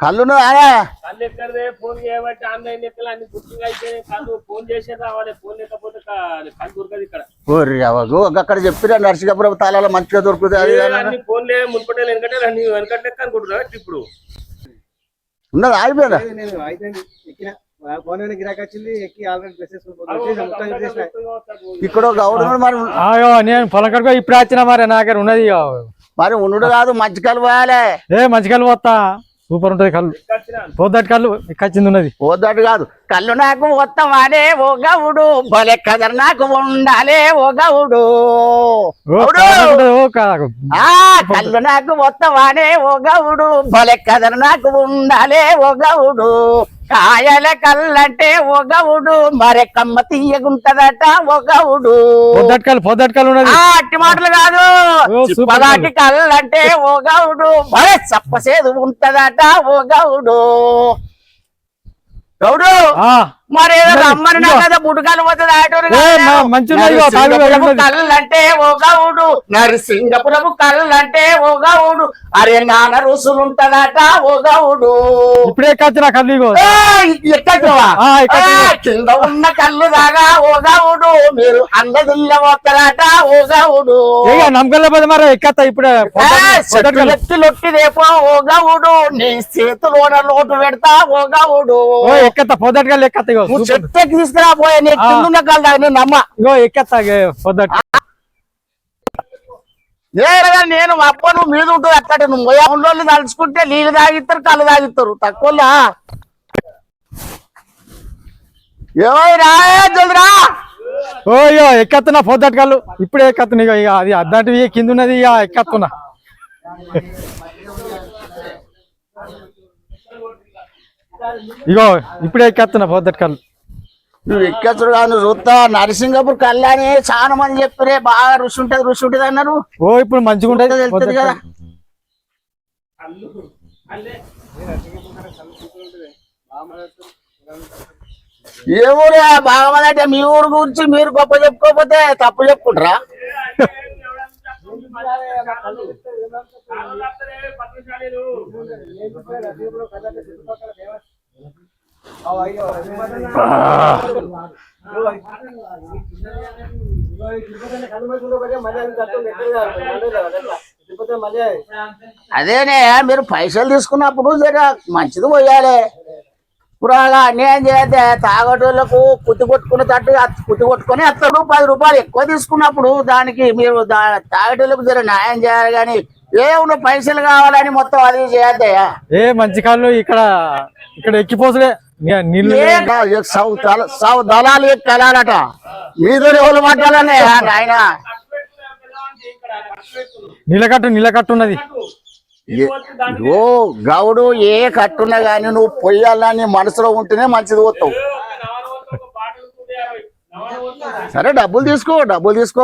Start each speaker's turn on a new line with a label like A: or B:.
A: కళ్ళును అరే
B: కళ్ళు ఎక్కడదే? ఫోన్ చేయబట్టి ఆన్లైన్ లెక్కలు అన్ని బుకింగ్ అయిపోయినాయి. కళ్ళు ఫోన్ చేసే రావాలి. ఫోన్ లేకపోతే కళ్ళు దొరకదు ఇక్కడ.
A: ఓరి అక్కడ చెప్పిరా నర్సికపురం తాళాలు మంచిగా దొరుకుతుంది.
B: అన్ని ఫోన్లే మునుపటే వెనకటే అన్ని వెనకటే లెక్క అనుకుంటున్నా ఇప్పుడు
A: ఉన్నది? ఆగిపోయిందా?
C: గిరాకీ వచ్చింది ఎక్కి ఆల్రెడీ మొత్తం చేసిన
A: ఇక్కడ మరి.
D: అయ్యో నేను పొలం కడుకో ఇప్పుడు వచ్చిన మరి నా దగ్గర ఉన్నది.
A: మరి ఉండు కాదు మంచి కళ్ళు పోయాలి.
D: ఏ మంచి కళ్ళు పోతా. సూపర్ ఉంటది కళ్ళు. పోద్దటి కళ్ళు ఎక్కొచ్చింది ఉన్నది?
A: పోద్దట్టు కాదు. కళ్ళు నాకు వత్తవాడే ఓ గౌడు. భలే కదర్ నాకు ఉండాలే ఓ గౌడు. కళ్ళు నాకు వత్తవాడే ఓ గౌడు. భలే కదర్ నాకు ఉండాలే ఓ గౌడు. కాయల కళ్ళంటే ఓ గౌడు. మరే కమ్మ తీయగుంటదట ఆ అట్టి మాటలు కాదు. చిప్పలాంటి కళ్ళంటే ఓ గౌడు. భలే చప్పసేదు ఉంటదట ఓ గౌడు గౌడు
D: ఆ,
A: మరేదో. రమ్మని. కదా. బుడకాలు పోతుంది ఆటోరు. కళ్ళంటే ఓ గౌడు. నరసింగపురము కళ్ళంటే ఓ గౌడు. అరే నాన్న రుసులుంటదట ఓ గౌడు.
D: ఇప్పుడే ఎక్కొచ్చిన కళ్ళు
A: కింద ఉన్న కళ్ళు దాగా ఓ గౌడు. మీరు అందదిల్ల పోతారట ఓ గౌడు.
D: ఇక నమ్మకం లేకపోతే మరి ఎక్కత్తా ఇప్పుడే.
A: లొట్టిదేపో ఓ గౌడు. నీ చేతిలోన లోటు పెడతా ఓ గౌడు.
D: ఎక్కత్తా ఎక్కత్తా ఇగో
A: నువ్వు. చెట్టుకి తీసుకురా పోయే నీ
D: ఆ.
A: కింద కళ్ళు దాకా నేను నమ్మ.
D: ఇగో పొద్దటి.
A: ఏడగా నేను అప్ప నువ్వు మీద ఉంటుంది అక్కడ నువ్వు మొయ్యంలో తలుచుకుంటే నీళ్ళు తాగిస్తారు కళ్ళు తాగిస్తారు. తక్కువలా ఏమైనా జల్దిరా
D: ఓ ఇగో ఎక్కత్తున్నా పొద్దటి కళ్ళు. ఇప్పుడే ఎక్కత్తున్నా ఇగో ఇక అది అద్దంటివి కింద ఉన్నది ఇక ఎక్కత్తున్నా. ఇగో ఇప్పుడే ఎక్కత్తున్నా పొద్దటి కళ్ళు.
A: నువ్వు ఎక్కచ్చుడు కాదు నువ్వు చూస్తా నరసింగపూర్ కళ్యాణి చాలా మంది చెప్పిరే బాగా రుచి ఉంటది రుచి ఉంటది అన్నారు.
D: ఓ ఇప్పుడు మంచిగా ఉంటుంది
A: తెలుస్తుంది కదా. ఏ ఊరే బాగా మంది అంటే మీ ఊరు గురించి మీరు గొప్ప చెప్పుకోకపోతే తప్పు చెప్పుకుంటారా? అదేనే మీరు పైసలు తీసుకున్నప్పుడు జర మంచిది పోయాలి. ఇప్పుడు అలా అన్యాయం చేస్తే తాగటోళ్ళకు కుత్తి కొట్టుకునే తట్టు అత్- కుత్తి కొట్టుకొని అత్తడు పది రూపాయలు ఎక్కువ తీసుకున్నప్పుడు దానికి మీరు తాగటోళ్ళకు జర న్యాయం చేయాలి కానీ ఏమన్నా పైసలు కావాలని మొత్తం అది చేయద్దయ్యా
D: ఏ మంచి కాళ్ళు ఇక్కడ ఇక్కడ ఎక్కిపోసుడే. నీళ్ళు
A: సౌ దళ- సౌ దళాలు కలాలట. మీతో ఎవరు మాట్లాడాలనే ఆయన
D: నీళ్ళకట్టు నీళ్ళకట్టు ఉన్నది.
A: ఓ గౌడు ఏ కట్టున్నా గాని నువ్వు పొయ్యాలని మనసులో ఉంటేనే మంచిది పోతావు. సరే డబ్బులు తీసుకో డబ్బులు తీసుకో.